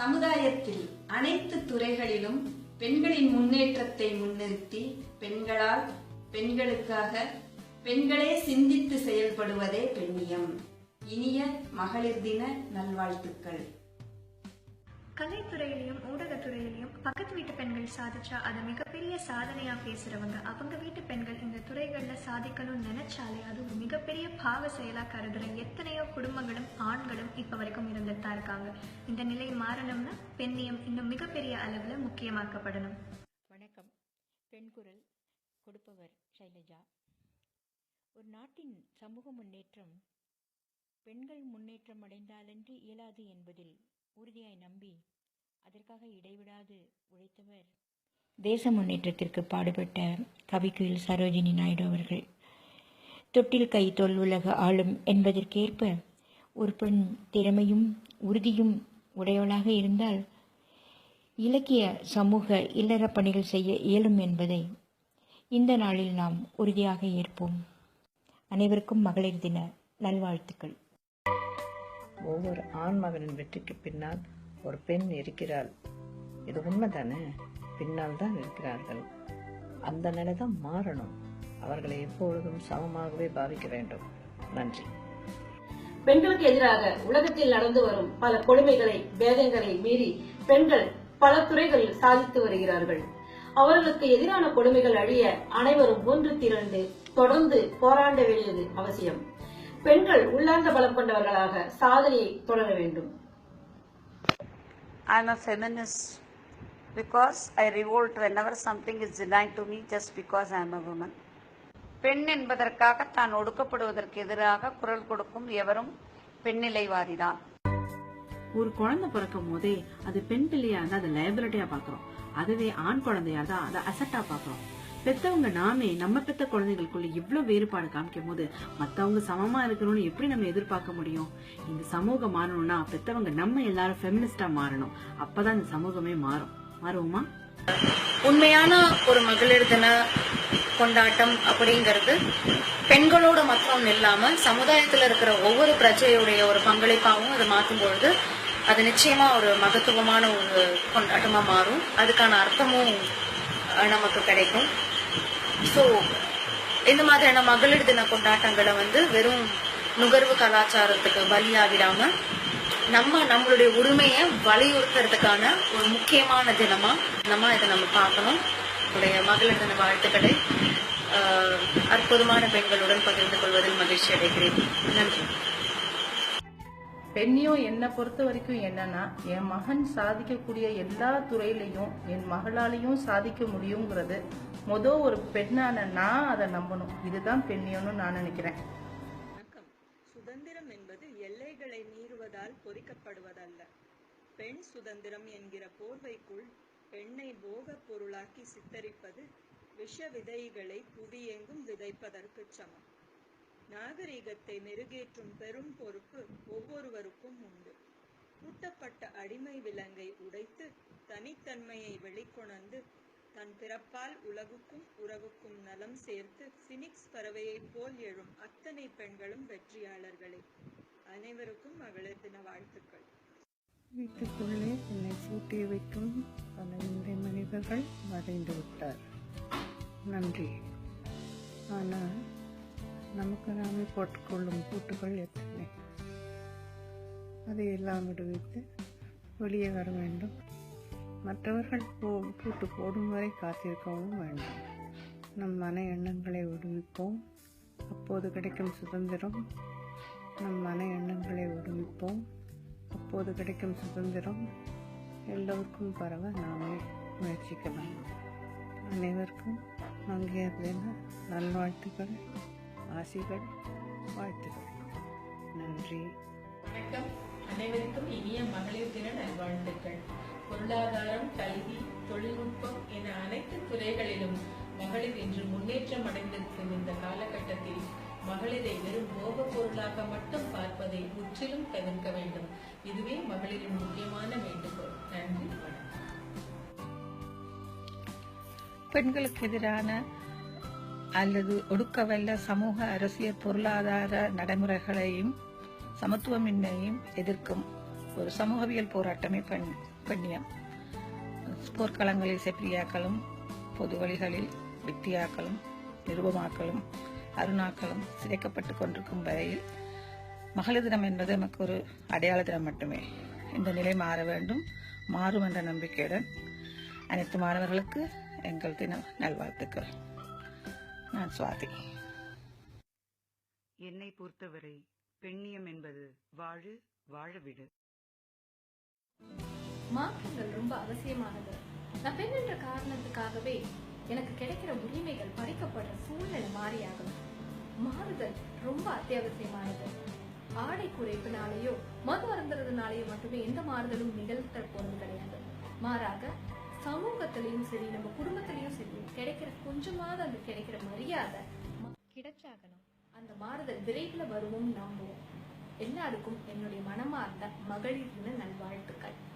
சமுதாயத்தில் அனைத்து துறைகளிலும் பெண்களின் முன்னேற்றத்தை முன்னிறுத்தி பெண்களால் பெண்களுக்காக பெண்களே சிந்தித்து செயல்படுவதே பெண்ணியம். இனிய மகளிர் தின நல்வாழ்த்துக்கள். கலைத்துறையிலையும் ஊடகத்துறையிலையும் பக்கத்து வீட்டு பெண்கள் சாதிச்சா அதை மிகப்பெரிய சாதனையா பேசுறவங்க. அவங்க வீட்டு பெண்கள் இந்த துறைகள்ல சாதிக்கணும்னு நினைச்சாலே அது ஒரு மிகப்பெரிய பாவ செயலா கருதுற எத்தனையோ குடும்பங்களும் ஆண்களும் இப்ப வரைக்கும் இருந்துட்டு தான் இருக்காங்க. இந்த நிலை மாறணும்னா பெண்ணியம் இன்னும் மிகப்பெரிய அளவுல முக்கியமாக்கப்படணும். வணக்கம். பெண் குரல் கொடுப்பவர் சைலஜா ஒரு நாட்டின் சமூக முன்னேற்றம் பெண்கள் முன்னேற்றம் அடைந்தாலன்றி இயலாது என்பதில் உறுதியாய் நம்பி அதற்காக இடைவிடாது உழைத்தவர். தேச முன்னேற்றத்திற்கு பாடுபட்ட கவிக்குயில் சரோஜினி நாயுடு அவர்கள். தொட்டில் கை தொல் உலக ஆளும் என்பதற்கேற்ப ஒரு பெண் திறமையும் உறுதியும் உடையவளாக இருந்தால் இலக்கிய சமூக இல்லற பணிகள் செய்ய இயலும் என்பதை இந்த நாளில் நாம் உறுதியாக ஏற்போம். அனைவருக்கும் மகளிர் தின நல்வாழ்த்துக்கள். ஒவ்வொரு ஆண் மகனின் வெற்றிக்கு பின்னால் ஒரு பெண் இருக்கிறாள். இது உண்மைதானே? பின்னால் தான் இருக்கிறார்கள். அந்த நிலை தான் மாறணும். அவர்களை எப்பொழுதும் சமமாகவே பாவிக்க வேண்டும். நன்றி. பெண்களுக்கு எதிராக உலகத்தில் நடந்து வரும் பல கொடுமைகளை வேதங்களை மீறி பெண்கள் பல துறைகளில் சாதித்து வருகிறார்கள். அவர்களுக்கு எதிரான கொடுமைகள் அழிய அனைவரும் ஒன்று திரண்டு தொடர்ந்து போராட வேண்டியது அவசியம். பெண்கள் உள்ளார்ந்த பலம் கொண்டவர்களாக சாதனையை தொடர வேண்டும். I'm a feminist because I revolt whenever something is denied to me just because I am a woman. பெண் என்பதற்காக தான் ஒடுக்கப்படுவதற்கு எதிராக குரல் கொடுக்கும் எவரும் பெண்ணிலைவாதிதான் ஒரு குழந்தை பிறக்கும் போதே அது பெண் பிள்ளையா இருந்தா அதை லைபிலிட்டியா பாக்குறோம் அதுவே ஆண் குழந்தையா தான் அதை அசட்டா பாக்குறோம் பெத்தவங்க நாமே நம்ம பெத்த குழந்தைகளுக்குள்ள இவ்வளவு வேறுபாடு காமிக்கும் போது மத்தவங்க சமமா இருக்கணும்னு எப்படி நம்ம எதிர்பார்க்க முடியும்? இந்த சமூகம் மாறணும்னா பெத்தவங்க நம்ம எல்லாரும் ஃபெமினிஸ்டா மாறணும். அப்பதான் இந்த சமூகமே மாறும். மாறுவோமா? உண்மையான ஒரு மகளிர் தின கொண்டாட்டம் அப்படிங்கிறது பெண்களோட மட்டும் இல்லாம சமுதாயத்துல இருக்கிற ஒவ்வொரு பிரஜையுடைய ஒரு பங்களிப்பாகவும் அதை மாற்றும் பொழுது அது நிச்சயமா ஒரு மகத்துவமான ஒரு கொண்டாட்டமா மாறும். அதுக்கான அர்த்தமும் நமக்கு கிடைக்கும். ஸோ இந்த மாதிரியான மகளிர் தின கொண்டாட்டங்களை வந்து வெறும் நுகர்வு கலாச்சாரத்துக்கு பலியாகிடாம நம்ம நம்மளுடைய உரிமையை வலியுறுத்துறதுக்கான ஒரு முக்கியமான தினமா நம்ம இதை நம்ம பார்க்கணும். உடைய மகளிர் தின வாழ்த்துக்களை ஆஹ், அற்புதமான பெண்களுடன் பகிர்ந்து கொள்வதில் மகிழ்ச்சி அடைகிறேன். நன்றி. பெண்ணியம் என்னை பொறுத்த வரைக்கும் என்னன்னா என் மகன் சாதிக்கக்கூடிய எல்லா துறையிலையும் என் மகளாலையும் சாதிக்க முடியுங்கிறது மொதல் ஒரு பெண்ணான நான் அதை நம்பணும். இதுதான் பெண்ணியம்னு நான் நினைக்கிறேன். வணக்கம். சுதந்திரம் என்பது எல்லைகளை மீறுவதால் பொறிக்கப்படுவதல்ல. பெண் சுதந்திரம் என்கிற போர்வைக்குள் பெண்ணை போகப் பொருளாக்கி சித்தரிப்பது விஷ விதைகளை புவியெங்கும் விதைப்பதற்கு சமம். நாகரீகத்தை மெருகேற்றும் பெரும் பொறுப்பு ஒவ்வொருவருக்கும் உண்டு. பூட்டப்பட்ட அடிமை விலங்கை உடைத்து தனித்தன்மையை வெளிக்கொணர்ந்து தன் பிறப்பால் உலகுக்கும் உறவுக்கும் நலம் சேர்த்து ஃபினிக்ஸ் பறவையைப் போல் எழும் அத்தனை பெண்களும் வெற்றியாளர்களே. அனைவருக்கும் மகளிர் தின வாழ்த்துக்கள். வீட்டுக்குள்ளே என்னை பூட்டி வைக்கும் பல இன்றைய மனிதர்கள் மறைந்து விட்டார். நன்றி. ஆனால் நமக்கு நாமே போட்டுக்கொள்ளும் பூட்டுகள் எத்தனை? அதையெல்லாம் விடுவித்து வெளியே வர வேண்டும். மற்றவர்கள் போ பூட்டு போடும் வரை காத்திருக்கவும் வேண்டாம். நம் மன எண்ணங்களை விடுவிப்போம் அப்போது கிடைக்கும் சுதந்திரம் நம் மன எண்ணங்களை விடுவிப்போம் அப்போது கிடைக்கும் சுதந்திரம் எல்லோருக்கும் பரவ நாமே முயற்சிக்கலாம். அனைவருக்கும் மங்கையர் நல்வாழ்த்துக்கள் ஆசிகள் வாழ்த்துக்கள். நன்றி. வணக்கம். அனைவருக்கும் இனிய மகளிர் தின நல்வாழ்த்துக்கள். பொருளாதாரம் கல்வி தொழில்நுட்பம் என அனைத்து துறைகளிலும் மகளிர் இன்று முன்னேற்றம் அடைந்திருக்கும் இந்த காலகட்டத்தில் மகளிரை வெறும் போக பொருளாக மட்டும் பார்ப்பதை முற்றிலும் தவிர்க்க வேண்டும். இதுவே மகளிரின் முக்கியமான வேண்டுகோள். நன்றி வணக்கம். பெண்களுக்கு எதிரான அல்லது ஒடுக்கவல்ல சமூக அரசியல் பொருளாதார நடைமுறைகளையும் சமத்துவமின்மையையும் எதிர்க்கும் ஒரு சமூகவியல் போராட்டமே பெண் பெண்ணியம் போர்க்களங்களில் செப்ரியாக்களும் பொது வழிகளில் வித்தியாக்களும் நிருபமாக்களும் அருணாக்களும் சிதைக்கப்பட்டு கொண்டிருக்கும் வரையில் மகளிர் தினம் என்பது நமக்கு ஒரு அடையாள தினம் மட்டுமே. இந்த நிலை மாற வேண்டும். மாறும் என்ற நம்பிக்கையுடன் அனைத்து மாணவர்களுக்கு எங்கள் தினம் நல்வாழ்த்துக்கள். நான் சுவாதி. என்னை பொறுத்தவரை பெண்ணியம் என்பது வாழு வாழவிடு மாற்றங்கள் ரொம்ப அவசியமானது. நான் பெண் என்ற காரணத்துக்காகவே எனக்கு கிடைக்கிற உரிமைகள் பறிக்கப்படுற சூழ்நிலை மாறியாகணும் மாறுதல் ரொம்ப அத்தியாவசியமானது. ஆடை குறைப்பினாலேயோ மது அருந்துறதுனாலேயோ மட்டுமே எந்த மாறுதலும் நிகழ்த்த போறது கிடையாது. மாறாக சமூகத்திலையும் சரி நம்ம குடும்பத்திலையும் சரி கிடைக்கிற கொஞ்சமாவது அந்த கிடைக்கிற மரியாதை ம- கிடைச்சாகணும். அந்த மாறுதல் விரைவில் வருவோம் நம்புவோம். எல்லாருக்கும் என்னுடைய மனமார்ந்த மகளிர் நல்வாழ்த்துக்கள்.